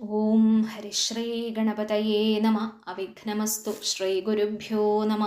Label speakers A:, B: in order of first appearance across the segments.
A: ഓം ഹരിശ്രീ ഗണപതയേ നമ അവിഘ്നമസ്തു ശ്രീ ഗുരുഭ്യോ നമ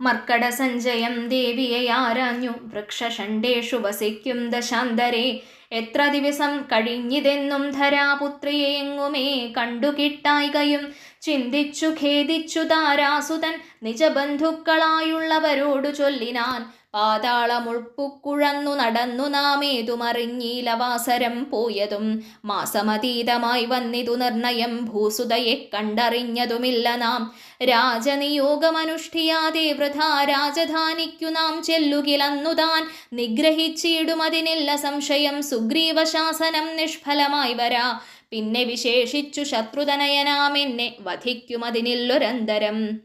A: മർക്കട സഞ്ജയം ദേവിയെ ആരാഞ്ഞു വൃക്ഷഷണ്ടേഷു വസിക്കും ദശാന്തരെ എത്ര ദിവസം കഴിഞ്ഞിതെന്നും ധരാപുത്രിയെ എങ്ങുമേ കണ്ടുകിട്ടായികയും ചിന്തിച്ചു ഖേദിച്ചു താരാസുതൻ നിജബന്ധുക്കളായുള്ളവരോടു ചൊല്ലിനാൻ പാതാളമുൾപ്പുക്കുഴന്നു നടന്നു നാമേതുമറിഞ്ഞീലവാസരം പോയതും മാസമതീതമായി വന്നിതു നിർണയം ഭൂസുതയെ കണ്ടറിഞ്ഞതുമില്ല നാം. രാജനിയോഗമനുഷ്ഠിയാതെ വൃഥ രാജധാനിക്കു നാം ചെല്ലുകിലന്നു താൻ നിഗ്രഹിച്ചിടുമതിനില്ല സംശയം സുഗ്രീവശാസനം നിഷ്ഫലമായി വരാ. പിന്നെ വിശേഷിച്ചു ശത്രുതനയനാമെന്നെ വധിക്കുമതിനില്ലൊരന്തരം.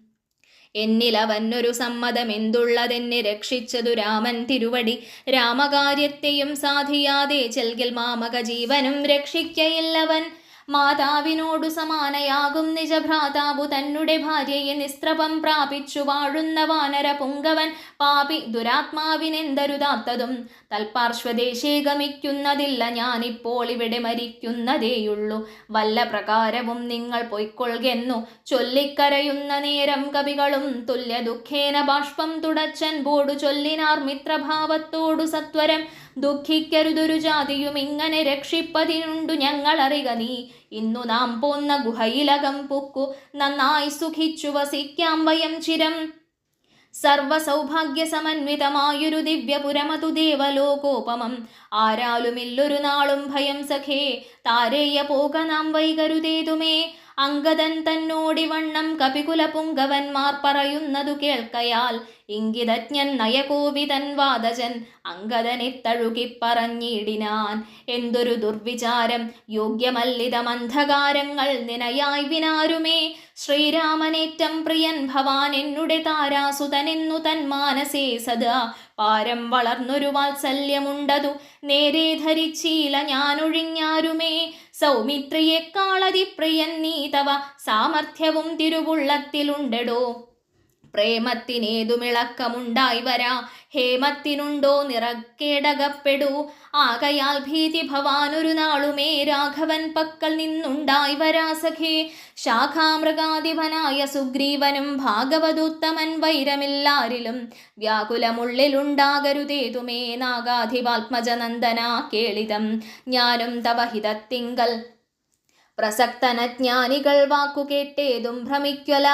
A: എന്നിലവന്നൊരു സമ്മതമെന്തുള്ളതെന്നെ രക്ഷിച്ചതു രാമൻ തിരുവടി. രാമകാര്യത്തെയും സാധിയാതെ ചെൽകിൽ മാമക ജീവനും രക്ഷിക്കയില്ലവൻ. മാതാവിനോടു സമാനയാകും നിജഭ്രാതാവു തന്നുടെ ഭാര്യയെ നിസ്ത്രപം പ്രാപിച്ചു വാഴുന്ന വാനര പുങ്കവൻ പാപി ദുരാത്മാവിനെന്തരുതാത്തതും തൽപാർശ്വദേശേ ഗമിക്കുന്നതില്ല ഞാനിപ്പോൾ ഇവിടെ മരിക്കുന്നതേയുള്ളൂ. വല്ല പ്രകാരവും നിങ്ങൾ പൊയ്ക്കൊള്ളുന്നു ചൊല്ലിക്കരയുന്ന നേരം കവികളും തുല്യ ദുഃഖേന ബാഷ്പം തുടച്ചൻ ബോടു ചൊല്ലിനാർ മിത്രഭാവത്തോടു സത്വരം ദുഃഖിക്കരുതൊരു ജാതിയും ഇങ്ങനെ രക്ഷിപ്പതിനുണ്ടു ഞങ്ങൾ അറിക നീ. ഇന്നു നാം പോന്ന ഗുഹയിലകം പൊക്കു. നന്നായി സുഖിച്ചു വസിക്കാം വയം ചിരം. സർവസൗഭാഗ്യ സമന്വിതമായൊരു ദിവ്യപുരമതു ദേവലോകോപമം. ആരാലുമില്ലൊരു നാളും ഭയം സഖേ. താരേയ പോക നാം വൈകരുതേതുമേ. അങ്കദൻ തന്നോടിവണ്ണം കപികുല പുങ്കവന്മാർ പറയുന്നതു കേൾക്കയാൽ ഇംഗിതജ്ഞൻ നയകോവിതൻ വാദജൻ അങ്കദനെ തഴുകി എന്തൊരു ദുർവിചാരം. യോഗ്യമല്ലിതമന്ധകാരങ്ങൾ നിനയായി വിനാരുമേ. ശ്രീരാമനേറ്റം പ്രിയൻ ഭവാൻ എന്നുടെ താരാസുതനെന്നു തൻ മാനസേ സദാ. പാരം വളർന്നൊരു വാത്സല്യമുണ്ടതു. നേരെ ധരിച്ചീല ഞാനൊഴിഞ്ഞാരുമേ. സൗമിത്രിയെക്കാളതിപ്രിയൻ നീ തവ. സാമർഥ്യവും തിരുവുള്ളത്തിലുണ്ടെടോ. പ്രേമത്തിനേതുമിളക്കമുണ്ടായി വരാ. ഹേമത്തിനുണ്ടോ നിറക്കേടകപ്പെടൂ. ആകയാൽ ഭീതി ഭവാനൊരു നാളുമേ രാഘവൻ പക്കൽ നിന്നുണ്ടായി വരാ സഖേ. ശാഖാമൃഗാധിപനായ സുഗ്രീവനും ഭാഗവതോത്തമൻ വൈരമില്ലാരിലും വ്യാകുലമുള്ളിലുണ്ടാകരുതേതുമേ നാഗാധിപാത്മജനന്ദന കേളിതം. ഞാനും തവ ഹിതത്തിങ്കൽ പ്രസക്തനജ്ഞാനികൾ വാക്കുകേട്ടേതും ഭ്രമിക്കല.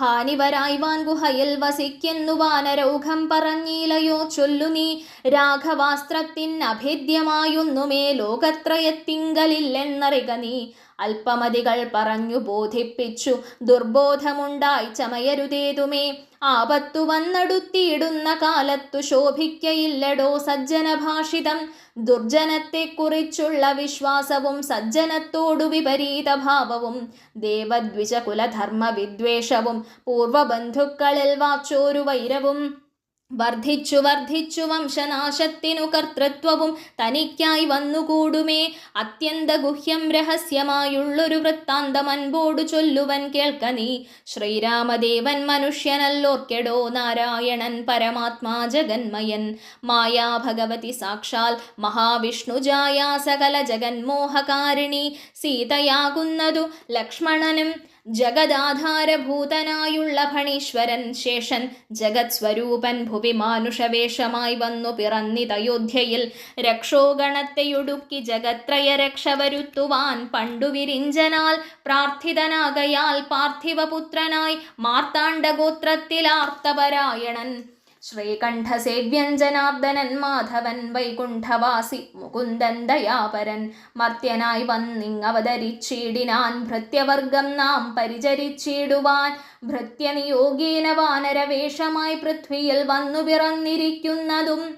A: ഹാനിവരായി വാൻ ഗുഹയിൽ വസിക്കുന്നു വാനരൗഘം പറഞ്ഞീലയോ ചൊല്ലു നീ. രാഘവാസ്ത്രത്തിൻ അഭേദ്യമായൊന്നുമേ ലോകത്രയത്തിങ്കലില്ലെന്നറിക നീ. അല്പമതികൾ പറഞ്ഞു ബോധിപ്പിച്ചു. ദുർബോധമുണ്ടായി ചമയരുതേതുമേ. ആപത്തു വന്നടുത്തിയിടുന്ന കാലത്തു ശോഭിക്കയില്ലടോ സജ്ജനഭാഷിതം. ദുർജനത്തെക്കുറിച്ചുള്ള വിശ്വാസവും സജ്ജനത്തോടു വിപരീത ഭാവവും ദേവദ്വിജകുലധർമ്മ വിദ്വേഷവും പൂർവബന്ധുക്കളിൽ വാച്ചോരു വൈരവും. വർദ്ധിച്ചു വർദ്ധിച്ചു വംശനാശത്തിനു കർത്തൃത്വവും തനിക്കായി വന്നുകൂടുമേ. അത്യന്ത ഗുഹ്യം രഹസ്യമായുള്ളൊരു വൃത്താന്തം അൻപോടു ചൊല്ലുവൻ കേൾക്ക നീ. ശ്രീരാമദേവൻ മനുഷ്യനല്ലോർക്കെടോ നാരായണൻ പരമാത്മാ ജഗന്മയൻ. മായാ ഭഗവതി സാക്ഷാൽ മഹാവിഷ്ണുജായാ സകല ജഗന്മോഹകാരിണി. സീതയാകുന്നതു ലക്ഷ്മണനും ജഗദാധാരഭൂതനായുള്ള ഭണീശ്വരൻ ശേഷൻ ജഗത് സ്വരൂപൻ ഭുവി മാനുഷവേഷമായി വന്നു പിറന്നിതയോധ്യയിൽ രക്ഷോഗണത്തെയൊടുക്കി ജഗത്രയ രക്ഷ വരുത്തുവാൻ പണ്ടു വിരിഞ്ചനാൽ പ്രാർത്ഥിതനാകയാൽ പാർത്ഥിവപുത്രനായി മാർത്താണ്ഡഗോത്രത്തിലാർത്തപരായണൻ ശ്രീകണ്ഠസേവ്യഞ്ജനാബ്ദനൻ മാധവൻ വൈകുണ്ഠവാസി മുകുന്ദൻ ദയാപരൻ മർത്യനായി വന്നിങ്ങവതരിച്ചിടിനാൻ ഭൃത്യവർഗം നാം പരിചരിച്ചിടുവാൻ ഭൃത്യനിയോഗീന വാനരവേഷമായി പൃഥ്വിയിൽ വന്നു പിറന്നിരിക്കുന്നതും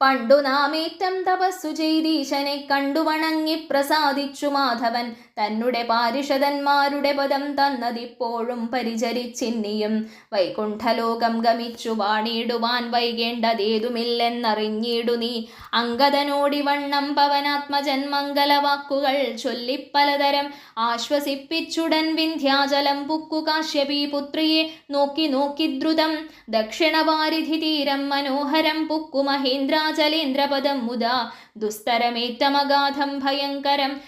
A: പണ്ടു നാമേറ്റം തപസ്സു ചെയ്തീശനെ കണ്ടു വണങ്ങി പ്രസാദിച്ചു മാധവൻ തന്നെ പാരിഷതന്മാരുടെ പദം തന്നതിപ്പോഴും പരിചരിച്ചിന്നിയും. വൈകുണ്ഠലോകം ഗമിച്ചു വാണിടുവാൻ വൈകേണ്ടതേതുമില്ലെന്നറിഞ്ഞിടു നീ. അങ്കദനോടിവണ്ണം പവനാത്മജൻ ചൊല്ലി പലതരം ആശ്വസിപ്പിച്ചുടൻ വിന്ധ്യാചലം പുക്കു കാശ്യപി പുത്രിയെ നോക്കി നോക്കി ദ്രുതം. ദക്ഷിണവാരിധി തീരം മനോഹരം പുക്കു മഹേന്ദ്രാ മഹേന്ദ്രാചലേന്ദ്രപദം മുദ ദുസ്തരമേറ്റമഗാധം ഭയങ്കരം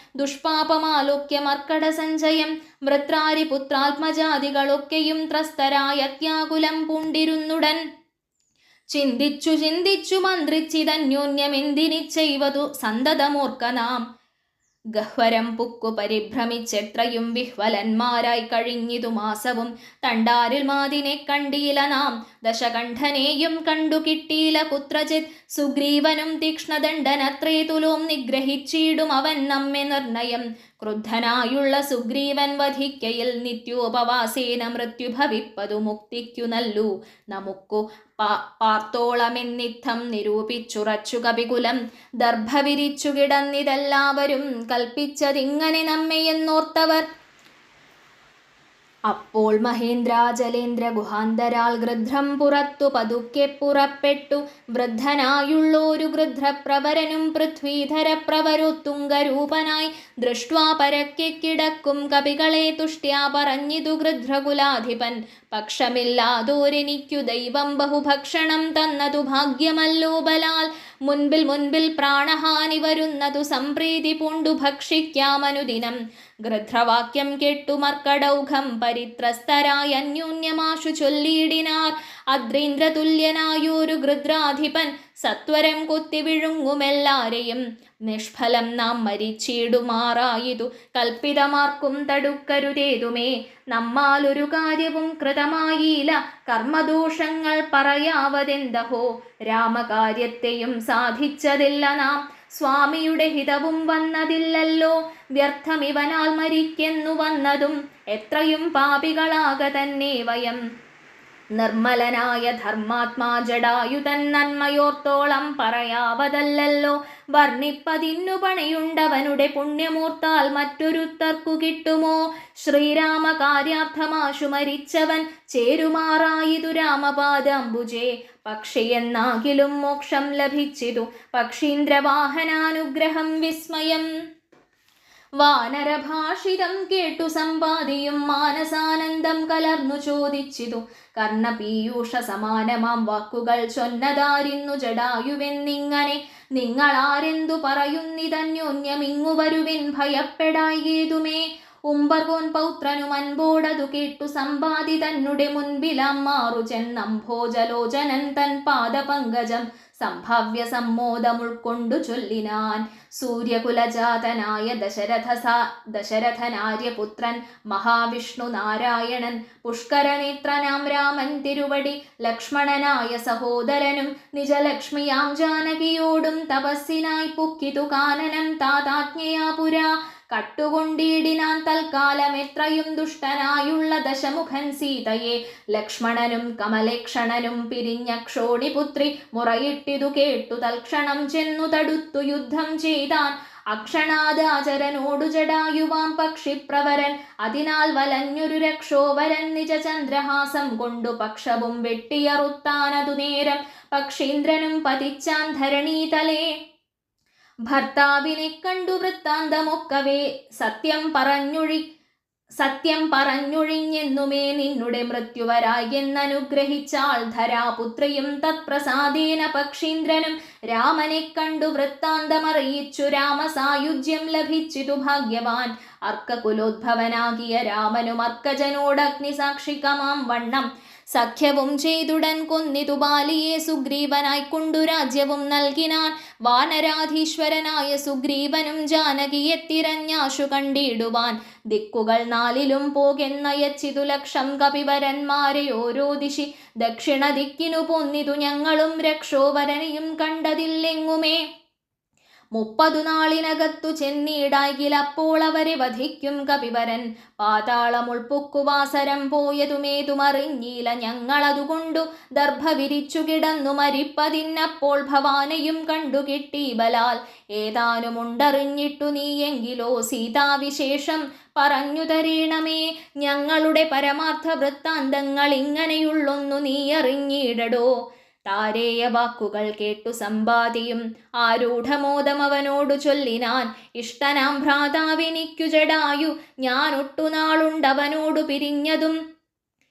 A: ദുഷ്പാപമാലോക്യ മർക്കട സഞ്ചയം വൃത്രാരി പുത്രാത്മജാതികളൊക്കെയും ത്രസ്തരായ അത്യാകുലം പൂണ്ടിരുന്നുടൻ. ചിന്തിച്ചു ചിന്തിച്ചു മന്ത്രിച്ചിതന്യോന്യമെന്തിനിച്ചെയ്വതു സന്തതമോർക്ക നാം. ഗഹ്വരം പുക്കു പരിഭ്രമിച്ചെത്രയും വിഹ്വലന്മാരായി കഴിഞ്ഞിതു മാസവും. തണ്ടാരിൽ മാതിനെ കണ്ടീല നാം. ദശകണ്ഠനെയും കണ്ടു കിട്ടീല കുത്രചിത് സുഗ്രീവനും തീക്ഷ്ണദണ്ഡനത്രേ തുലോം നിഗ്രഹിച്ചിടും അവൻ നമ്മെ നിർണയം. ക്രുദ്ധനായുള്ള സുഗ്രീവൻ വധിക്കയിൽ നിത്യോപവാസേന മൃത്യു ഭവിപ്പതു മുക്തിക്കു നല്ലു. നമുക്കു പാർത്തോളമെന്നിത്തം നിരൂപിച്ചുറച്ചു കപികുലം. ദർഭവിരിച്ചു കിടന്നിതെല്ലാവരും കൽപ്പിച്ചതിങ്ങനെ നമ്മെയെന്നോർത്തവർ അപ്പോൾ മഹേന്ദ്രാചലേന്ദ്ര ഗുഹാന്തരാൽ ഗൃധ്രം പുറത്തു പതുക്കെ പുറപ്പെട്ടു. വൃദ്ധനായുള്ളോരു ഗൃധ്രപ്രവരനും പൃഥ്വീധര പ്രവരോത്തുംഗരൂപനായി ദൃഷ്ട്വാ പരക്കെ കിടക്കും കപികളെ തുഷ്ട്യാ പറഞ്ഞിതു ഗൃധ്രകുലാധിപൻ പക്ഷമില്ലാതോരെനിക്കു ദൈവം ബഹുഭക്ഷണം തന്നതു ഭാഗ്യമല്ലോ ബലാൽ. മുൻപിൽ മുൻപിൽ പ്രാണഹാനി വരുന്നതു സംപ്രീതി പൂണ്ടു ഭക്ഷിക്കാമനുദിനം. ഗൃധ്രവാക്യം കേട്ടു മർക്കടൗഘം പരിത്രസ്തരായ അന്യോന്യമാശു ചൊല്ലിയിടിനാർ. അദ്രീന്ദ്രതുല്യനായൊരു ഗൃദ്രാധിപൻ സത്വരം കുത്തി വിഴുങ്ങുമെല്ലാരെയും നിഷ്ഫലം നാം മരിച്ചിടുമാറായിതു. കൽപ്പിതമാർക്കും തടുക്കരുതേതുമേ. നമ്മാലൊരു കാര്യവും കൃതമായില്ല. കർമ്മദോഷങ്ങൾ പറയാവതെന്തഹോ? രാമകാര്യത്തെയും സാധിച്ചതില്ല നാം. സ്വാമിയുടെ ഹിതവും വന്നതില്ലല്ലോ. വ്യർത്ഥമിവനാൽ മരിക്കെന്നു വന്നതും എത്രയും പാപികളാക തന്നെ വയം. നിർമ്മലനായ ധർമാത്മാ ജടായുതൻ നന്മയോർത്തോളം പറയാവതല്ലല്ലോ. വർണിപ്പതിന്നു പണിയുണ്ടവനുടെ പുണ്യമൂർത്താൽ മറ്റൊരുത്തർക്കു കിട്ടുമോ? ശ്രീരാമ കാര്യാർത്ഥമാശു മരിച്ചവൻ ചേരുമാറായിതു രാമപാദാംബുജേ. പക്ഷിയെന്നാകിലും മോക്ഷം ലഭിച്ചിതു പക്ഷീന്ദ്രവാഹനാനുഗ്രഹം വിസ്മയം. വാനരഭാഷിതം കേട്ടു സമ്പാദിയും മാനസാനന്ദം കലർന്നു ചോദിച്ചിതു. കർണപീയൂഷ സമാനമാം വാക്കുകൾ ചൊന്നതാരിന്നു ജടായുവെന്നിങ്ങനെ. നിങ്ങളാരെന്തു പറയുന്നിതന്യോന്യമിങ്ങു വരുവിൻ ഭയപ്പെടായേതുമേ. ഉംബർകോൻ പൗത്രനും അൻപോടതു കേട്ടു സമ്പാദി തന്നുടെ മുൻപിലാം മാറു ചെന്നംഭോജലോചനൻ തൻ പാദപങ്കജം. സംഭാവ്യ സമ്മോദമുൾക്കൊണ്ടു ചൊല്ലിനാൻ. സൂര്യകുലജാതനായ ദശരഥ ദശരഥനാര്യപുത്രൻ മഹാവിഷ്ണു നാരായണൻ പുഷ്കരനേത്രനാം രാമൻ തിരുവടി ലക്ഷ്മണനായ സഹോദരനും നിജലക്ഷ്മിയാം ജാനകിയോടും തപസ്സിനായി പുക്കിതു കാനനം താതാജ്ഞയാ പുരാ കട്ടുകൊണ്ടിടിനാൻ തൽക്കാലം എത്രയും ദുഷ്ടനായുള്ള ദശമുഖൻ സീതയെ ലക്ഷ്മണനും കമലേക്ഷണനും പിരിഞ്ഞ ക്ഷോണിപുത്രി മുറയിട്ടിതു കേട്ടു തൽക്ഷണം ചെന്നു തടുത്തു യുദ്ധം ചെയ്താൻ. അക്ഷണാദാചരനോടു ജടായുവാം പക്ഷിപ്രവരൻ. അതിനാൽ വലഞ്ഞൊരു രക്ഷോവരൻ നിജചന്ദ്രഹാസം കൊണ്ടു പക്ഷവും വെട്ടിയറുത്താനതു നേരം. പക്ഷീന്ദ്രനും പതിച്ചാൻ ധരണീതലേ ഭർത്താവിനെ കണ്ടു വൃത്താന്തമൊക്കവേ. സത്യം പറഞ്ഞൊഴി സത്യം പറഞ്ഞൊഴിഞ്ഞെന്നുമേ നിന്നുടെ മൃത്യുവരായി എന്നനുഗ്രഹിച്ചാൾ ധരാപുത്രിയും തത്പ്രസാദേന പക്ഷീന്ദ്രനും രാമനെ കണ്ടു വൃത്താന്തമറിയിച്ചു. രാമസായുജ്യം ലഭിച്ചിതു ഭാഗ്യവാൻ. അർക്കകുലോദ്ഭവനാകിയ രാമനും അർക്കജനോടഗ്നിസാക്ഷികമാം വണ്ണം. സഖ്യവും ചെയ്തുടൻ കൊന്നിതു ബാലിയെ സുഗ്രീവനായി കൊണ്ടു രാജ്യവും നൽകിനാൻ. വാനരാധീശ്വരനായ സുഗ്രീവനും ജാനകിയെ തിരഞ്ഞാശു കണ്ടിടുവാൻ. ദിക്കുകൾ നാലിലും പോകെന്നയച്ചിതു ലക്ഷം കപിവരന്മാരെ ഓരോ ദിശി ദക്ഷിണ ദിക്കിനു പൊന്നിതു ഞങ്ങളും രക്ഷോവരനെയും കണ്ടതില്ലെങ്ങുമേ? മുപ്പതു നാളിനകത്തു ചെന്നിടാകിലപ്പോൾ അവരെ വധിക്കും കപിവരൻ. പാതാളമുൾപ്പുക്കുവാസരം പോയതുമേതുമറിഞ്ഞില്ല ഞങ്ങളതുകൊണ്ടു ദർഭ വിരിച്ചു കിടന്നു മരിപ്പതിന്നപ്പോൾ ഭവാനയും കണ്ടുകിട്ടി ബലാൽ. ഏതാനുമുണ്ടറിഞ്ഞിട്ടു നീയെങ്കിലോ സീതാവിശേഷം പറഞ്ഞു തരീണമേ. ഞങ്ങളുടെ പരമാർത്ഥ വൃത്താന്തങ്ങൾ ഇങ്ങനെയുള്ളൊന്നു നീ അറിഞ്ഞിടടോ താരേയ വാക്കുകൾ കേട്ടു സമ്പാദിയും ആരൂഢമോദം അവനോടു ചൊല്ലിനാൻ ഇഷ്ടനാം ഭ്രാതാവിനിക്കു ജഡായു ഞാൻ ഒട്ടുനാളുണ്ടവനോടു പിരിഞ്ഞതും.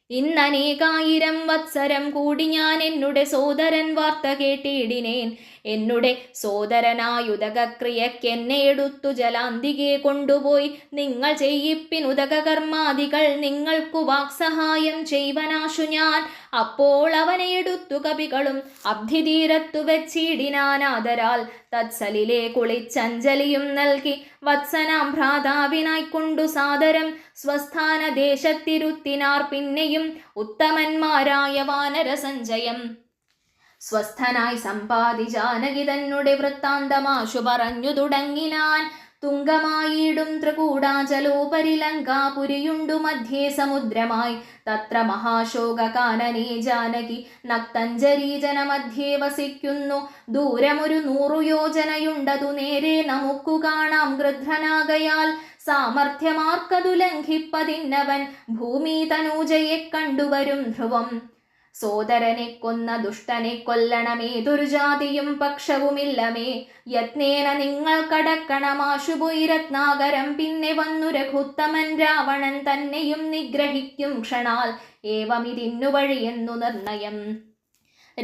A: ഇന്നനേകായിരം വത്സരം കൂടി ഞാൻ എന്നുടെ സോദരൻ വാർത്ത കേട്ടിടിനേൻ. എന്നുടെ സോദരനായുതകക്രിയക്കെന്നെ എടുത്തു ജലാന്തികെ കൊണ്ടുപോയി. നിങ്ങൾ ചെയ്യിപ്പിനുതക കർമാദികൾ നിങ്ങൾക്കു വാക്സഹായം ചെയ്വനാശു ഞാൻ. അപ്പോൾ അവനെ എടുത്തു കവികളും അബ്ധിതീരത്തു വെച്ചിടിനാനാദരാൽ തത്സലിലെ കുളിച്ചഞ്ജലിയും നൽകി വത്സനാം ഭ്രാതാവിനായി കൊണ്ടു സാദരം. സ്വസ്ഥാന ദേശത്തിരുത്തിനാർ പിന്നെയും ഉത്തമന്മാരായ വാനരസഞ്ചയം. സ്വസ്ഥനായി സമ്പാദി ജാനകി തന്നെ വൃത്താന്തമാശു പറഞ്ഞു തുടങ്ങിനാൻ തുങ്കമായിടും ത്രികൂടാചലോപരി ലങ്കാപുരിയുണ്ടു മധ്യേ സമുദ്രമായി. തത്ര മഹാശോകാനനേ ജാനകി നക്തഞ്ജരീജന മധ്യേ വസിക്കുന്നു. ദൂരമൊരു നൂറു യോജനയുണ്ടതു നേരെ നമുക്കു കാണാം. ഗൃധ്രനാകയാൽ സാമർഥ്യമാർക്കതു ലംഘിപ്പതിന്നവൻ ഭൂമി തനൂജയെ കണ്ടുവരും ധ്രുവം. സോദരനെ കൊന്ന ദുഷ്ടനെ കൊല്ലണമേതൊരു ജാതിയും പക്ഷവുമില്ലമേ. യത്നേന നിങ്ങൾ കടക്കണമാശുപോയി രത്നാകരം പിന്നെ വന്നു രഘുത്തമൻ രാവണൻ തന്നെയും നിഗ്രഹിക്കും ക്ഷണാൽ. ഏവമിതിന്നു വഴിയെന്നു നിർണയം.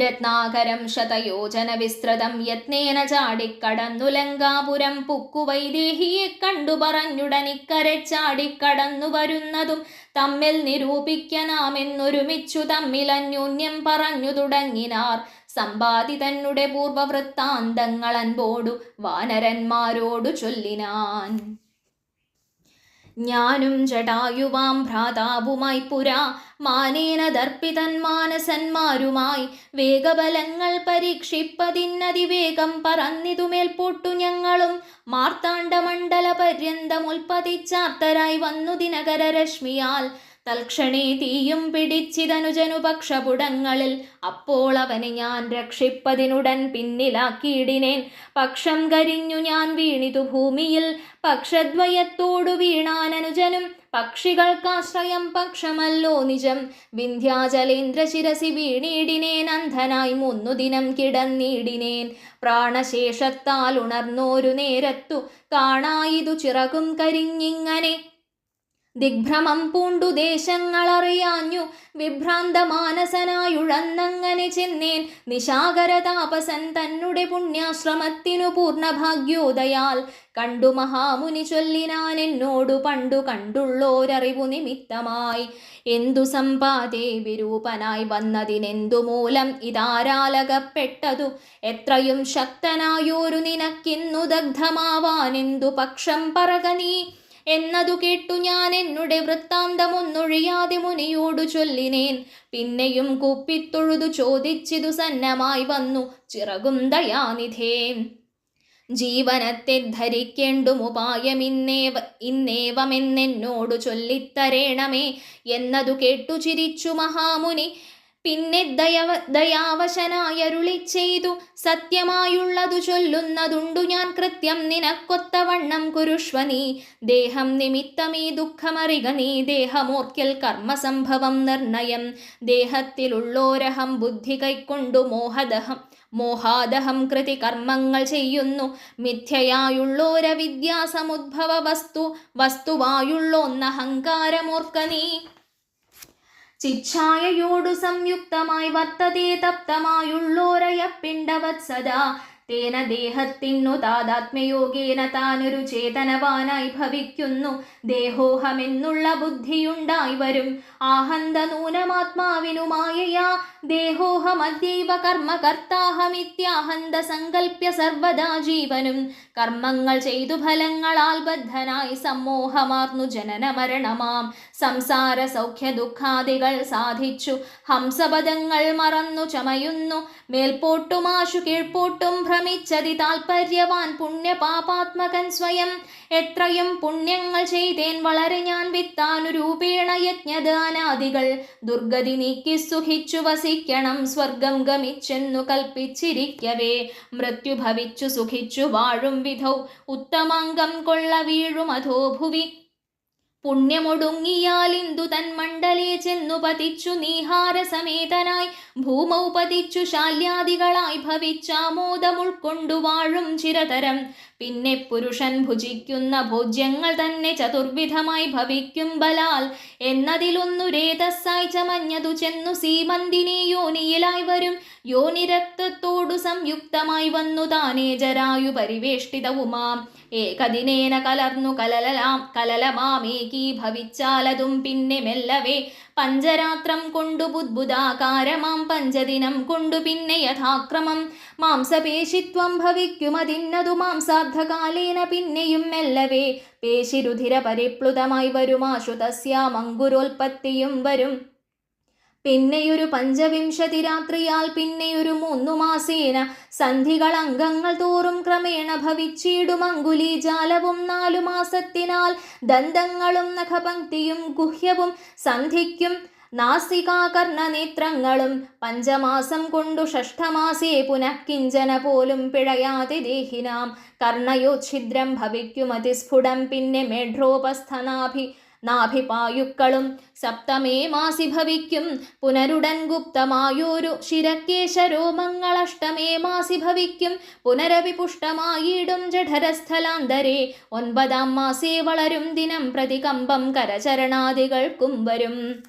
A: രത്നാകരം ശതയോജന വിസ്തൃതം യത്നേന ചാടിക്കടന്നു ലങ്കാപുരം പുക്കു വൈദേഹിയെ കണ്ടു പറഞ്ഞുടനിക്കരെ ചാടിക്കടന്നു വരുന്നതും തമ്മിൽ നിരൂപിക്കനാമെന്നൊരുമിച്ചു തമ്മിൽ അന്യോന്യം പറഞ്ഞു തുടങ്ങിനാർ. സമ്പാദിതന്നുടെ പൂർവവൃത്താന്തങ്ങൾ അൻപോടു വാനരന്മാരോടു ചൊല്ലിനാൻ. ഞാനും ജടായുവാം ഭ്രാതാവുമായി പുരാ. മാനേന ദർപ്പിതൻ മാനസന്മാരുമായി വേഗബലങ്ങൾ പരീക്ഷിപ്പതിന്നതിവേഗം പറന്നിതുമേൽപോട്ടു ഞങ്ങളും. മാർത്താണ്ഡമണ്ഡല പര്യന്തമുൽപ്പതിച്ചാർത്തരായി വന്നു ദിനകര രശ്മിയാൽ തൽക്ഷണേ തീയും പിടിച്ചിതനുജനുപക്ഷപുടങ്ങളിൽ. അപ്പോൾ അവനെ ഞാൻ രക്ഷിപ്പതിനുടൻ പിന്നിലാക്കിയിടിനേൻ. പക്ഷം കരിഞ്ഞു ഞാൻ വീണിതു ഭൂമിയിൽ. പക്ഷദ്വയത്തോടു വീണാനനുജനും പക്ഷികൾക്കാശ്രയം പക്ഷമല്ലോ നിജം. വിന്ധ്യാചലേന്ദ്ര ശിരസി വീണിടിനേൻ അന്ധനായി മൂന്നു ദിനം കിടന്നിടിനേൻ. പ്രാണശേഷത്താൽ ഉണർന്നോരു നേരത്തു കാണായിതു ചിറകും കരിഞ്ഞിങ്ങനെ ദിഗ്ഭ്രമം പൂണ്ടു ദേശങ്ങളറിയാഞ്ഞു. വിഭ്രാന്ത മാനസനായുഴന്നങ്ങനെ ചെന്നേൻ. നിശാകര താപസൻ തന്നെ പുണ്യാശ്രമത്തിനു പൂർണഭാഗ്യോദയാൽ കണ്ടു മഹാമുനി ചൊല്ലിനാൻ എന്നോടു പണ്ടു കണ്ടുള്ളോരറിവു നിമിത്തമായി. എന്തു സമ്പാദേ വിരൂപനായി വന്നതിനെന്തു മൂലം ഇതാരാലകപ്പെട്ടതു? എത്രയും ശക്തനായോരു നിനക്കിന്നു ദഗ്ധമാവാനെന്തു പക്ഷം പറക നീ? എന്നതു കേട്ടു ഞാൻ എന്നുടെ വൃത്താന്തമൊന്നൊഴിയാതെ മുനിയോടു ചൊല്ലിനേൻ. പിന്നെയും കൂപ്പിത്തൊഴുതു ചോദിച്ചിതു സന്നമായി വന്നു ചിറകും ദയാനിധേ ജീവനത്തെ ധരിക്കേണ്ടുമുപായം ഇന്നേവ ഇന്നേവമെന്നെന്നോടു ചൊല്ലിത്തരേണമേ എന്നതു കേട്ടു ചിരിച്ചു മഹാമുനി. പിന്നെ ദയവ ദയാവശനായരുളി ചെയ്തു. സത്യമായുള്ളതു ചൊല്ലുന്നതുണ്ടു ഞാൻ കൃത്യം. നിനക്കൊത്തവണ്ണം കുരുഷ്വ നീ ദേഹം നിമിത്തമീ ദുഃഖമറിക നീ. ദേഹമോർക്കൽ കർമ്മസംഭവം നിർണയം. ദേഹത്തിലുള്ളോരഹം ബുദ്ധി കൈക്കൊണ്ടു മോഹദഹം മോഹാദഹം കൃതി കർമ്മങ്ങൾ ചെയ്യുന്നു. മിഥ്യയായുള്ളോര വിദ്യാസമുദ്ഭവ വസ്തു വസ്തുവായുള്ളൊന്നഹങ്കാരമോർക്ക നീ. ചിച്ഛായയോടു സംയുക്തമായി വർത്തതേ തപ്തമായുള്ളോരയ പിണ്ടവത് സദാ. തേന ദേഹത്തിന്നു താതാത്മ്യയോഗേന താനൊരു ചേതനവാനായി ഭവിക്കുന്നു. ദേഹോഹമെന്നുള്ള ബുദ്ധിയുണ്ടായി വരും. ആഹന്ത നൂനമാത്മാവിനു മായയാ. ദേഹോഹമദ്യൈവ കർമ്മകർത്താഹമിത്യാഹന്ത സങ്കല്പ്യ സർവദാ ജീവനും. കർമ്മങ്ങൾ ചെയ്തു ഫലങ്ങളാൽ ബദ്ധനായി സമ്മോഹമാർന്നു ജനന മരണമാം സംസാര സൗഖ്യ ദുഃഖാദികൾ സാധിച്ചു. ഹംസപദങ്ങൾ മറന്നു ചമയുന്നു. മേൽപോട്ടുമാശു കീഴ്പോട്ടും ഭ്രമിച്ചതി താൽപര്യവാൻ പുണ്യപാപാത്മകൻ സ്വയം. എത്രയും പുണ്യങ്ങൾ ചെയ്തേൻ വളരെ ഞാൻ വിത്താനുരൂപേണ യജ്ഞദാനാദികൾ ദുർഗതി നീക്കി സുഖിച്ചു വസിക്കണം സ്വർഗം ഗമിച്ചെന്നു കൽപ്പിച്ചിരിക്കവേ. മൃത്യു ഭവിച്ചു സുഖിച്ചു വാഴും വിധൗ. ഉത്തമാംഗം കൊള്ള വീഴും അധോ ഭുവി പുണ്യമൊടുങ്ങിയാൽ ഇന്ദു തൻ മണ്ഡലേ ചെന്നു പതിച്ചു നീഹാരസമേതനായി. ഭൂമൗ പതിച്ചു ശാല്യാദികളായി ഭവിച്ചാമോദമുൾക്കൊണ്ടു വാഴും ചിരതരം. പിന്നെ പുരുഷൻ ഭുജിക്കുന്ന ഭോജ്യങ്ങൾ തന്നെ ചതുർവിധമായി ഭവിക്കും ബലാൽ. എന്നതിലൊന്നു രേതസ്സായി ചമഞ്ഞതു ചെന്നു സീമന്തിനെ യോനിയിലായി വരും. യോനിരക്തത്തോടു സംയുക്തമായി വന്നു താനേ ജരായു പരിവേഷ്ടിതവുമാം. ഏകദിനേന കലർന്നു കലലലാം കലലമാമേകീ ഭവിച്ചാലതും പിന്നെ മെല്ലവേ. പഞ്ചരാത്രം കൊണ്ടു ബുദ്ബുദാകാരമാം പഞ്ചദിനം കൊണ്ടു പിന്നെ യഥാക്രമം. മാംസപേശിത്വം ഭവിക്കുമതിന്നതു മാംസാർദ്ധകാലേന പിന്നെയും മെല്ലവേ. പേശിരുധിര പരിപ്ലുതമായി വരുമാശു തസ്യാമങ്കുരോൽപ്പത്തിയും വരും. പിന്നെയൊരു പഞ്ചവിംശതി രാത്രിയാൽ പിന്നെയൊരു മൂന്നു മാസേന സന്ധികൾ അംഗങ്ങൾ തോറും ക്രമേണ ഭവിച്ചിടും അങ്കുലി ജാലവും നാലു മാസത്തിനാൽ ദന്തങ്ങളും നഖപങ്ക്തിയും ഗുഹ്യവും സന്ധിക്കും നാസികാകർണനേത്രങ്ങളും പഞ്ചമാസം കൊണ്ടു ഷഷ്ഠമാസേ പുനഃ കിഞ്ചന പോലും പിഴയാതെ ദേഹിനാം കർണയോച്ഛിദ്രം ഭവിക്കും അതിസ്ഫുടം പിന്നെ മേഢ്രോപസ്ഥനാഭി നാഭിപായുക്കളും സപ്തമേ മാസി ഭവിക്കും പുനരുടൻ ഗുപ്തമായൊരു ശിരക്കേശരോമങ്ങൾ അഷ്ടമേ മാസി ഭവിക്കും പുനരവിപുഷ്ടമായിടും ജഠരസ്ഥലാന്തരെ. ഒൻപതാം മാസേ വളരും ദിനം പ്രതികമ്പം കരചരണാദികൾക്കും വരും.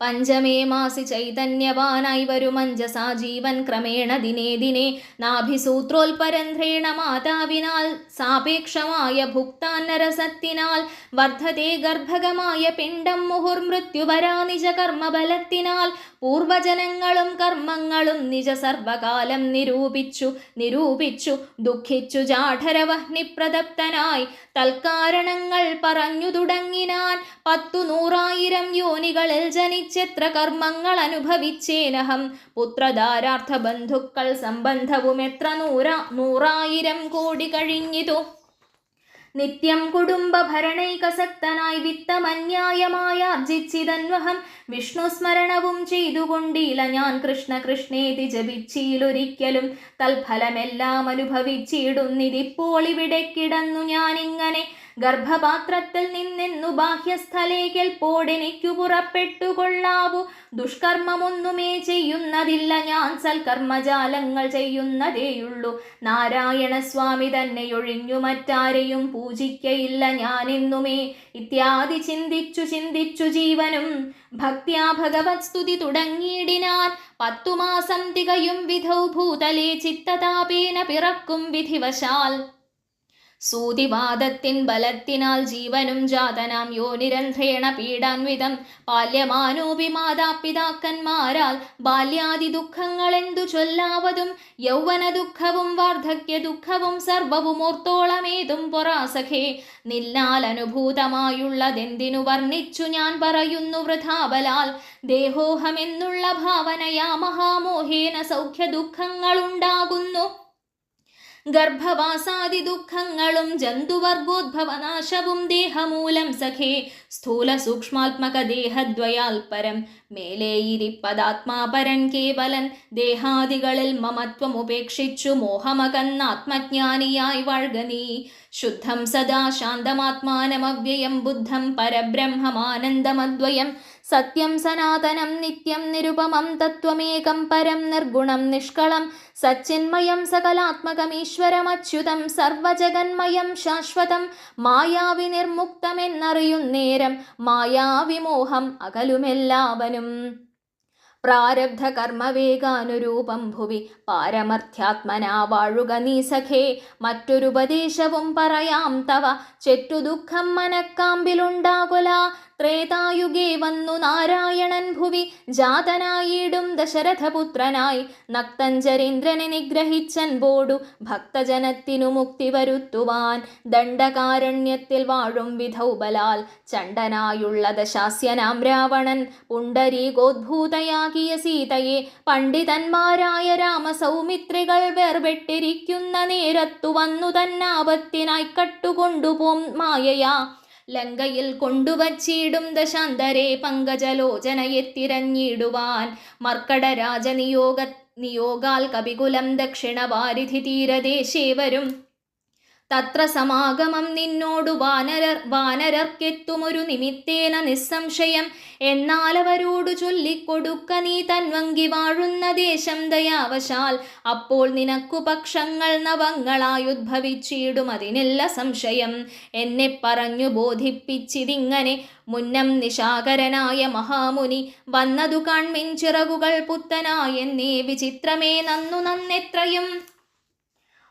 A: പഞ്ചമേ മാസി ചൈതന്യവാനായി വരുമഞ്ജസാ ജീവൻ ക്രമേണ ദിനേ ദിനേ. നാഭിസൂത്രോൽപരന്ധ്രേണ മാതാവിനാൽ സാപേക്ഷമായ ഭുക്താന്നരസത്തിനാൽ വർദ്ധതേ ഗർഭകമായ പിണ്ഡം മുഹുർമൃത്യുവരാ നിജ കർമ്മബലത്തിനാൽ പൂർവജനങ്ങളും കർമ്മങ്ങളും നിജ സർവകാലം നിരൂപിച്ചു നിരൂപിച്ചു ദുഃഖിച്ചു ജാഠരവഹ്നിപ്രദപ്തനായി തൽക്കാരണങ്ങൾ പറഞ്ഞു തുടങ്ങിനാൻ പത്തു നൂറായിരം യോനികളിൽ ജനിച്ചെത്ര കർമ്മങ്ങൾ അനുഭവിച്ചേനഹം? പുത്രധാരാർത്ഥ ബന്ധുക്കൾ സംബന്ധവും എത്ര നൂറ നൂറായിരം കോടി കഴിഞ്ഞിതു. നിത്യം കുടുംബ ഭരണൈകസക്തനായി വിത്തമന്യായമായ ആർജിച്ചിതന്വഹം വിഷ്ണു സ്മരണവും ചെയ്തുകൊണ്ടില്ല ഞാൻ കൃഷ്ണ കൃഷ്ണേതി ജപിച്ചിയിലൊരിക്കലും തൽഫലമെല്ലാം അനുഭവിച്ചിടുന്നിതിപ്പോൾ ഇവിടെ കിടന്നു ഞാനിങ്ങനെ ഗർഭപാത്രത്തിൽ നിന്നെന്നു ബാഹ്യസ്ഥലേക്കൽ പോടെനിക്കു പുറപ്പെട്ടു കൊള്ളാവൂ ദുഷ്കർമ്മമൊന്നുമേ ചെയ്യുന്നതില്ല. ഞാൻ സൽക്കർമ്മജാലങ്ങൾ ചെയ്യുന്നതേയുള്ളൂ. നാരായണ സ്വാമി തന്നെ ഒഴിഞ്ഞു മറ്റാരെയും പൂജിക്കയില്ല ഞാനെന്നുമേ. ഇത്യാദി ചിന്തിച്ചു ചിന്തിച്ചു ജീവനും ഭക്ത്യാ ഭഗവത് സ്തുതി തുടങ്ങിയിടിനാൽ പത്തുമാസം തികയും വിധൗ ഭൂതലേ ചിത്തതാപേന പിറക്കും വിധിവശാൽ. സൂതിവാദത്തിൻ ബലത്തിനാൽ ജീവനും ജാതനാം യോ നിരന്ധ്രേണ പീഡാൻവിധം. ബാല്യമാനോപി മാതാപിതാക്കന്മാരാൽ ബാല്യാദി ദുഃഖങ്ങളെന്തു ചൊല്ലാവതും? യൗവന ദുഃഖവും വാർദ്ധക്യ ദുഃഖവും സർവവും ഓർത്തോളമേതും പൊറാസഖേ. നിന്നാൽ അനുഭൂതമായുള്ളതെന്തിനു വർണിച്ചു ഞാൻ പറയുന്നു വൃഥാബലാൽ? ദേഹോഹമെന്നുള്ള ഭാവനയാ മഹാമോഹേന സൗഖ്യ ദുഃഖങ്ങളുണ്ടാകുന്നു ഗർഭവാസാദി ദുഃഖങ്ങളും ജന്തുവർഗോദ്ഭവനാശവും ദേഹമൂലം സഖേ. സ്ഥൂല സൂക്ഷ്മാത്മക ദേഹദ്വയാൽ പരം. മേലേയിരിപ്പതാത്മാപരൻ കേവലൻ. ദേഹാദികളിൽ മമത്വം ഉപേക്ഷിച്ചു മോഹമകന്നാത്മജ്ഞാനിയായി വാഴ്ക നീ. ശുദ്ധം സദാ ശാന്തമാത്മാനമവ്യയം ബുദ്ധം പരബ്രഹ്മമാനന്ദമദ്വയം. സത്യം സനാതനം നിത്യം നിരുപമം തത്വമേകം പരം നിർഗുണം നിഷ്കളം സച്ചിന്മയം സകലാത്മകമീശ്വരമച്യുതം സർവജഗന്മയം ശാശ്വതം മായാവി നിർമുക്തമെന്നറിയുന്നേരം മായാവിമോഹം അകലുമെല്ലാവനും. പ്രാരബ്ധ കർമ്മവേഗാനുരൂപം ഭുവി പാരമർത്ഥ്യാത്മനാ വാഴുക നീ സഖേ. മറ്റൊരുപദേശവും പറയാം തവ. ചെറ്റു ദുഃഖം മനക്കാമ്പിലുണ്ടാകുല. ത്രേതായുഗേ വന്നു നാരായണൻ ഭുവി. ജാതനായിടും ദശരഥപുത്രനായി. നക്തഞ്ചരീന്ദ്രനെ നിഗ്രഹിച്ചൻ ബോഡു ഭക്തജനത്തിനു മുക്തി വരുത്തുവാൻ. ദണ്ഡകാരണ്യത്തിൽ വാഴും വിധൗബലാൽ. ചണ്ടനായുള്ള ദശാസ്യനാം രാവണൻ. പുണ്ടരീകോദ്ഭൂതയാകിയ സീതയെ. പണ്ഡിതന്മാരായ രാമസൗമിത്രികൾ വേർപെട്ടിരിക്കുന്ന നേരത്തു വന്നു തന്നാപത്തിനായി കട്ടുകൊണ്ടുപോം മായയാ. ലങ്കയിൽ കൊണ്ടുവച്ചിടും ദശാന്തരെ പങ്കജലോചനയെ തിരഞ്ഞിടുവാൻ മർക്കട രാജനിയോഗ നിയോഗാൽ കപികുലം ദക്ഷിണ വാരിധി തീരദേശേ വരും. തത്ര സമാഗമം നിന്നോടു വാനരർ വാനരർക്കെത്തുമൊരു നിമിത്തേന നിസ്സംശയം. എന്നാലവരോടു ചൊല്ലിക്കൊടുക്ക നീ തൻവങ്കി വാഴുന്ന ദേശം ദയാവശാൽ. അപ്പോൾ നിനക്കു പക്ഷങ്ങൾ നവങ്ങളായുദ്ഭവിച്ചിടും അതിനില്ല സംശയം. എന്നെ പറഞ്ഞു ബോധിപ്പിച്ചിതിങ്ങനെ മുന്നം നിശാകരനായ മഹാമുനി വന്നതു കാൺമിൻ ചിറകുകൾ പുത്തനായെന്നേ വിചിത്രമേ നന്നു നന്നെത്രയും.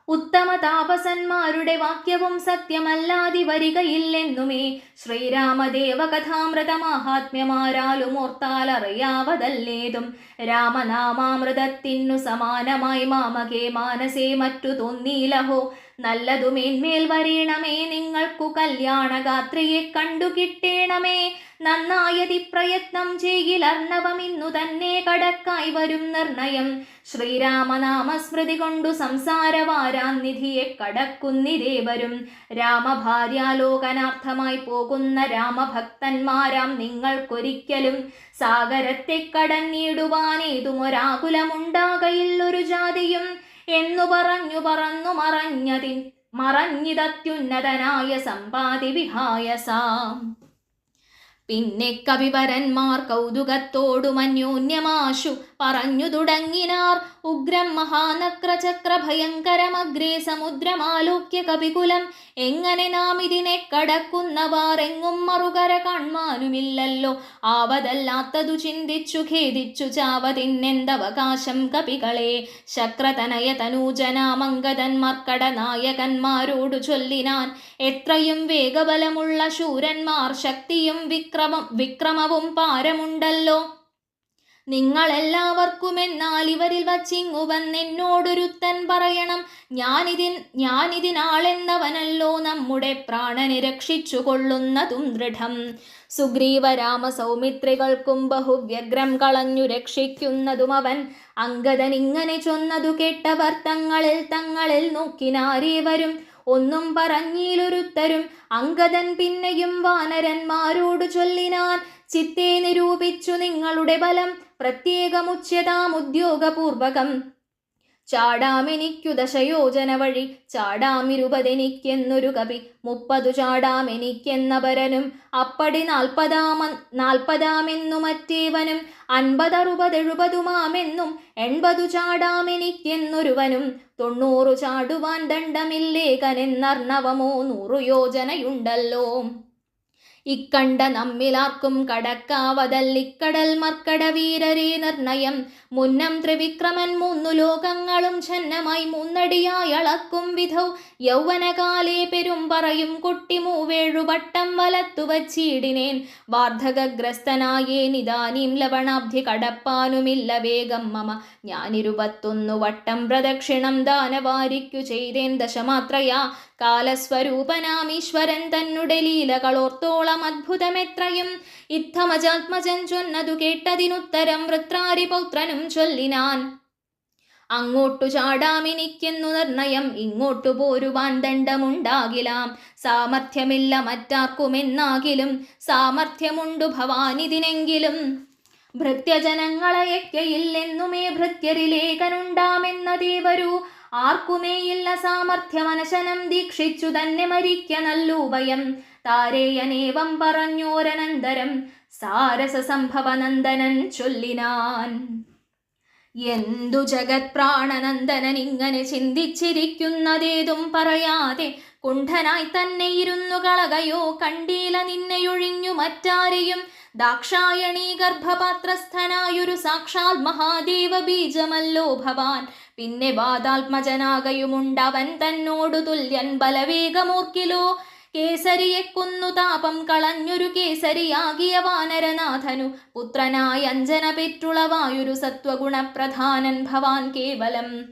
A: ഉത്തമ താപസന്മാരുടെ വാക്യവും സത്യമല്ലാതി വരികയില്ലെന്നുമേ. ശ്രീരാമദേവ കഥാമൃത മാഹാത്മ്യമാരാലും ഓർത്താൽ അറിയാവതല്ലേതും രാമനാമാമൃതത്തിനു സമാനമായി മാമകേ മാനസേ മറ്റു തോന്നീലഹോ നല്ലതു മേന്മേൽ വരേണമേ നിങ്ങൾക്കു കല്യാണഗാത്രയെ കണ്ടു കിട്ടേണമേ. നന്നായതി പ്രയത്നം ചെയ്യിലർണവം ഇന്നു തന്നെ കടക്കായി വരും നിർണയം. ശ്രീരാമനാമസ്മൃതി കൊണ്ടു സംസാരവാരാനിധിയെ കടക്കുന്നിരേവരും രാമഭാര്യാലോകനാർത്ഥമായി പോകുന്ന രാമഭക്തന്മാരാം നിങ്ങൾക്കൊരിക്കലും സാഗരത്തെ കടന്നിടുവാനേതുമൊരാകുലമുണ്ടാകയില്ലൊരു ജാതിയും എന്നു പറഞ്ഞു പറന്നു മറഞ്ഞതിൻ മറഞ്ഞിതത്യുന്നതനായ സമ്പാതി വിഹായസാം പിന്നെ കവിവരന്മാർ കൗതുകത്തോടുമന്യോന്യമാശു പറഞ്ഞു തുടങ്ങിനാർ ഉഗ്രം മഹാനക്രചക്ര ഭയങ്കരമഗ്രേ സമുദ്രമാലോക്യ കപികുലം. എങ്ങനെ നാം ഇതിനെ കടക്കുന്നവാർ എങ്ങും മറുകര കാൺമാനുമില്ലല്ലോ ആവതല്ലാത്തതു ചിന്തിച്ചു ഖേദിച്ചു ചാവതിന്നെന്തവകാശം കപികളെ. ശക്രതനയ തനൂജനാമംഗതന്മാർക്കട നായകന്മാരോടു ചൊല്ലിനാൻ എത്രയും വേഗബലമുള്ള ശൂരന്മാർ ശക്തിയും വിക്രമം വിക്രമവും പാരമുണ്ടല്ലോ. നിങ്ങളെല്ലാവർക്കുമെന്നാൽ ഇവരിൽ വച്ചിങ്ങു വന്നെന്നോടൊരുത്തൻ പറയണം. ഞാനിതിൻ ഞാനിതിനാളെന്നവനല്ലോ നമ്മുടെ പ്രാണനെ രക്ഷിച്ചു കൊള്ളുന്നതും ദൃഢം. സുഗ്രീവരാമ സൗമിത്രികൾക്കും ബഹുവ്യഗ്രം കളഞ്ഞു രക്ഷിക്കുന്നതും അവൻ. അങ്കദൻ ഇങ്ങനെ ചൊന്നതു കേട്ടവർ തങ്ങളിൽ തങ്ങളിൽ നോക്കിനാരേവരും. ഒന്നും പറഞ്ഞിലൊരുത്തരും. അങ്കദൻ പിന്നെയും വാനരന്മാരോട് ചൊല്ലിനാൻ ചിത്തെ നിരൂപിച്ചു നിങ്ങളുടെ ബലം. പ്രത്യേകമുച്യതാം ഉദ്യോഗപൂർവകം ചാടാമെനിക്കു ദശയോജന വഴി ചാടാമിരുപതെനിക്കെന്നൊരു കവി. മുപ്പതു ചാടാമെനിക്കെന്നപരനും അപ്പടി നാൽപ്പതാമ നാൽപ്പതാമെന്നു മറ്റേവനും അൻപതറുപതെഴുപതുമാമെന്നും എൺപതു ചാടാമെനിക്കെന്നൊരുവനും. തൊണ്ണൂറു ചാടുവാൻ ദണ്ഡമില്ലേകനെന്നർണവമോ നൂറു യോജനയുണ്ടല്ലോ. ഇക്കണ്ട നമ്മിലാർക്കും കടക്കാവതൽ ഇക്കടൽ മർക്കട വീരരേ നിർണയം. മുന്നം ത്രിവിക്രമൻ മൂന്നു ലോകങ്ങളും ഛന്നമായി മൂന്നടിയായി അളക്കും വിധൗ. യൗവനകാലേ പെരും പറയും കുട്ടി മൂവേഴു വട്ടം വലത്തു വച്ചിടിനേൻ വാർദ്ധകഗ്രസ്തനായേനിതാനീം ലവണാബ്ധി കടപ്പാനുമില്ല വേഗം മമ. ഞാനിരുപത്തൊന്നു വട്ടം പ്രദക്ഷിണം ദാനവാരിക്കു ചെയ്തേൻ ദശമാത്രയാ. കാലസ്വരൂപനാമീശ്വരൻ തന്നുടെ ലീലകളോർത്തോളം അദ്ഭുതമെത്രയും ഇത്തമജാത്മജൻ ചൊന്നതു കേട്ടതിനുത്തരം വൃത്രാരി പൗത്രനും ചൊല്ലിനാൻ. അങ്ങോട്ടു ചാടാമിനിക്കുന്നു നിർണയം ഇങ്ങോട്ടു പോരുവാൻ ദണ്ഡമുണ്ടാകിലാം. സാമർഥ്യമില്ല മറ്റാർക്കുമെന്നാകിലും സാമർഥ്യമുണ്ടു ഭവാനിതിനെങ്കിലും. ഭൃത്യജനങ്ങളെയൊക്കെയില്ലെന്നുമേ ഭൃത്യരിലേഖനുണ്ടാമെന്നതേ വരൂ ആർക്കുമേയില്ല സാമർഥ്യമനശനം ദീക്ഷിച്ചു തന്നെ മരിക്ക നല്ലൂഭയം താരേയനേവം പറഞ്ഞോരനന്തരം സാരസ സംഭവനന്ദനൻ ചൊല്ലിനാൻ. എന്തു ജഗത് പ്രാണനന്ദനൻ ഇങ്ങനെ ചിന്തിച്ചിരിക്കുന്നതേതും പറയാതെ കുണ്ഠനായി തന്നെ ഇരുന്നു കളകയോ കണ്ടീല നിന്നെയൊഴിഞ്ഞു മറ്റാരെയും ദാക്ഷായണീ ഗർഭപാത്രസ്ഥനായൊരു സാക്ഷാൽ മഹാദേവ ബീജമല്ലോ ഭവാൻ. പിന്നെ വാതാത്മജനാകയുമുണ്ടവൻ തന്നോടു തുല്യൻ ബലവേഗമൂർക്കിലോ. കേസരിയെ കൊന്നു താപം കളഞ്ഞൊരു കേസരിയാകിയ വാനരനാഥനു. പുത്രനായ അഞ്ജന പെറ്റുളവായൊരു സത്വഗുണപ്രധാനൻ ഭവാൻ കേവലം.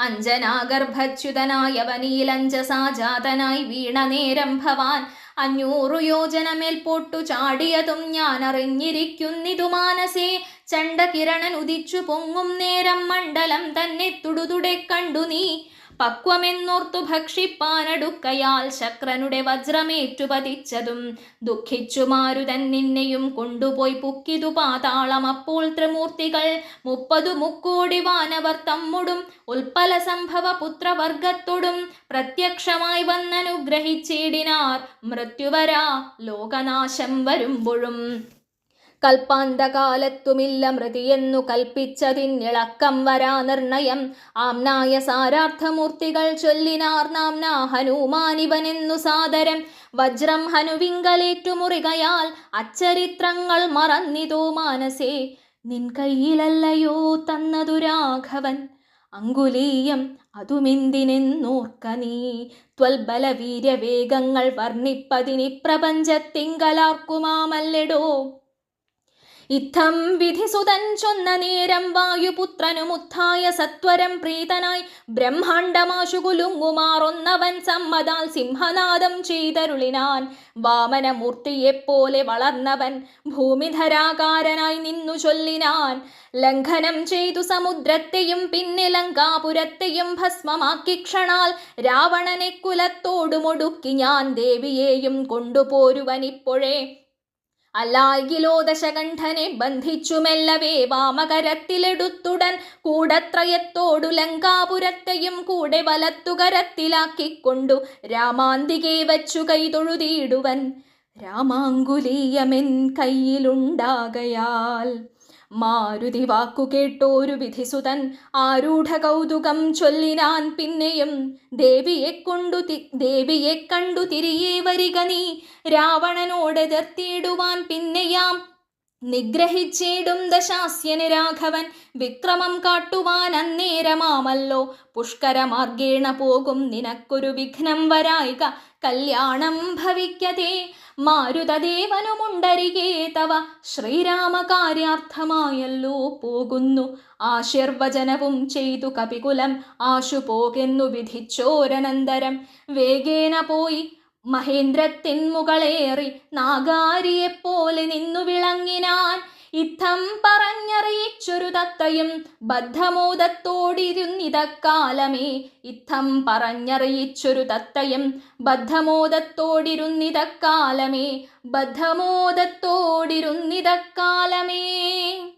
A: അഞ്ജനാഗർഭച്യുതനായവനീലഞ്ചസാജാതനായി വീണ നേരം ഭവാൻ. അഞ്ഞൂറു യോജനമേൽ പൊട്ടു ചാടിയതും ഞാൻ അറിഞ്ഞിരിക്കുന്നിതു മാനസേ. ചണ്ടകിരണൻ ഉദിച്ചു പൊങ്ങും നേരം മണ്ഡലം തന്നെ തുടുതുടെ കണ്ടു നീ. പക്വമെന്നോർത്തു ഭക്ഷിപ്പാനടുക്കയാൽ ശക്രനുടെ വജ്രമേറ്റുപതിച്ചതും ദുഃഖിച്ചു മാരുതൻ നിന്നെയും കൊണ്ടുപോയി പുക്കിതു പാതാളം. അപ്പോൾ ത്രിമൂർത്തികൾ മുപ്പതു മുക്കോടി വാനവർ തമ്മുടും ഉൽപ്പല സംഭവ പുത്രവർഗത്തോടും പ്രത്യക്ഷമായി വന്നനുഗ്രഹിച്ചിടിനാർ. മൃത്യുവരാ ലോകനാശം വരുമ്പോഴും കൽപ്പാന്തകാലത്തുമില്ല മൃതിയെന്നു കൽപ്പിച്ചതിന്നിളക്കം വരാ നിർണയം. ആംനായ സാരാർത്ഥമൂർത്തികൾ ചൊല്ലിനാർ നാംന ഹനുമാനിവനെന്നു സാദരം. വജ്രം ഹനുവിങ്കലേറ്റു മുറികയാൽ അച്ചരിത്രങ്ങൾ മറന്നിതോ മാനസേ. നിൻ കയ്യിലല്ലയോ തന്നതു രാഘവൻ. അങ്കുലീയം അതുമെന്തിനെന്നോർക്ക നീ. ത്വൽബലവീര്യവേഗങ്ങൾ വർണിപ്പതിനി പ്രപഞ്ചത്തിങ്കലാർക്കുമാമല്ലെടോ. ഇത്തം വിധിസുതൻ ചൊന്ന നേരം വായുപുത്രനുമുത്ഥായ സത്വരം പ്രീതനായി ബ്രഹ്മാണ്ടമാശുകുലുങ്ങുമാറൊന്നവൻ സമ്മതാൽ സിംഹനാദം ചെയ്തരുളിനാൻ. വാമനമൂർത്തിയെപ്പോലെ വളർന്നവൻ ഭൂമിധരാകാരനായി നിന്നു ചൊല്ലിനാൻ. ലംഘനം ചെയ്തു സമുദ്രത്തെയും പിന്നെ ലങ്കാപുരത്തെയും ഭസ്മമാക്കി ക്ഷണാൽ രാവണനെ കുലത്തോടുമൊടുക്കി ഞാൻ ദേവിയെയും കൊണ്ടുപോരുവനിപ്പോഴേ അല്ലായിലോ ദശകണ്ഠനെ ബന്ധിച്ചു മെല്ലവേ വാമകരത്തിലെടുത്തുടൻ കൂടത്രയത്തോടു ലങ്കാപുരത്തെയും കൂടെ വലത്തുകരത്തിലാക്കിക്കൊണ്ടു രാമാന്തികെ വച്ചു കൈതൊഴുതിയിടുവൻ രാമാങ്കുലീയമെൻ കയ്യിലുണ്ടാകയാൽ മാരുതി വാക്കു കേട്ടോരു വിധിസുതൻ ആരൂഢ കൗതുകം ചൊല്ലിനാൻ പിന്നെയും ദേവിയെ കൊണ്ടു ദേവിയെ കണ്ടു തിരികെ വരിക നീ. രാവണനോട് എതിർത്തിയിടുവാൻ പിന്നെയാം. നിഗ്രഹിച്ചേടും ദശാസ്യന് രാഘവൻ. വിക്രമം കാട്ടുവാൻ അന്നേരമാമല്ലോ. പുഷ്കരമാർഗേണ പോകും നിനക്കൊരു വിഘ്നം വരായിക. കല്യാണം ഭവിക്കതേ മാരുതദേവനുമുണ്ടരികേ തവ ശ്രീരാമകാര്യാർത്ഥമായല്ലോ പോകുന്നു. ആശീർവചനവും ചെയ്തു കപികുലം ആശു പോകെന്നു വിധിച്ചോരനന്തരം. വേഗേന പോയി മഹേന്ദ്രത്തിൻ മുകളേറി നാഗാരിയെപ്പോലെ നിന്നു വിളങ്ങിനാൻ. ഇത്തം പറഞ്ഞറിയിച്ചൊരു തത്തയും ബദ്ധമോദത്തോടിരുന്നിതക്കാലമേ. ഇത്തം പറഞ്ഞറിയിച്ചൊരു തത്തയും ബദ്ധമോദത്തോടിരുന്നിതക്കാലമേ. ബദ്ധമോദത്തോടിരുന്നിതക്കാലമേ.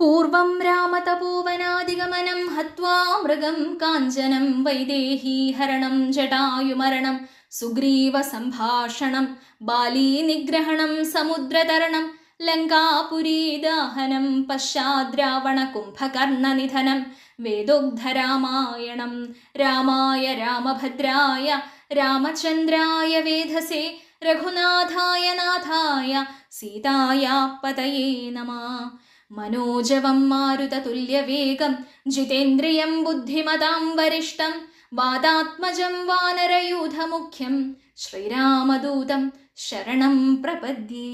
A: പൂർവം രാമതപോവനാദിഗമനം ഹത്വാ മൃഗം കാഞ്ചനം വൈദേഹീഹരണം ജടായുമരണം സുഗ്രീവ സംഭാഷണം ബാലീനിഗ്രഹണം സമുദ്രതരണം ലങ്കാപുരീദാഹനം പശ്ചാദ്രാവണ കുംഭകർണനിധനം വേദോഗ്ധരാമായണം രാമായ രാമഭദ്രായ രാമചന്ദ്രായ വേധസേ രഘുനാഥായ നാഥായ സീതായ പതയേ നമഃ മനോജവം മാരുതതുല്യവേഗം ജിതേന്ദ്രിയം ബുദ്ധിമതാം വരിഷ്ടം വാദാത്മജം വാനരയൂഥമുഖ്യം ശ്രീരാമദൂതം ശരണം പ്രപദ്യേ.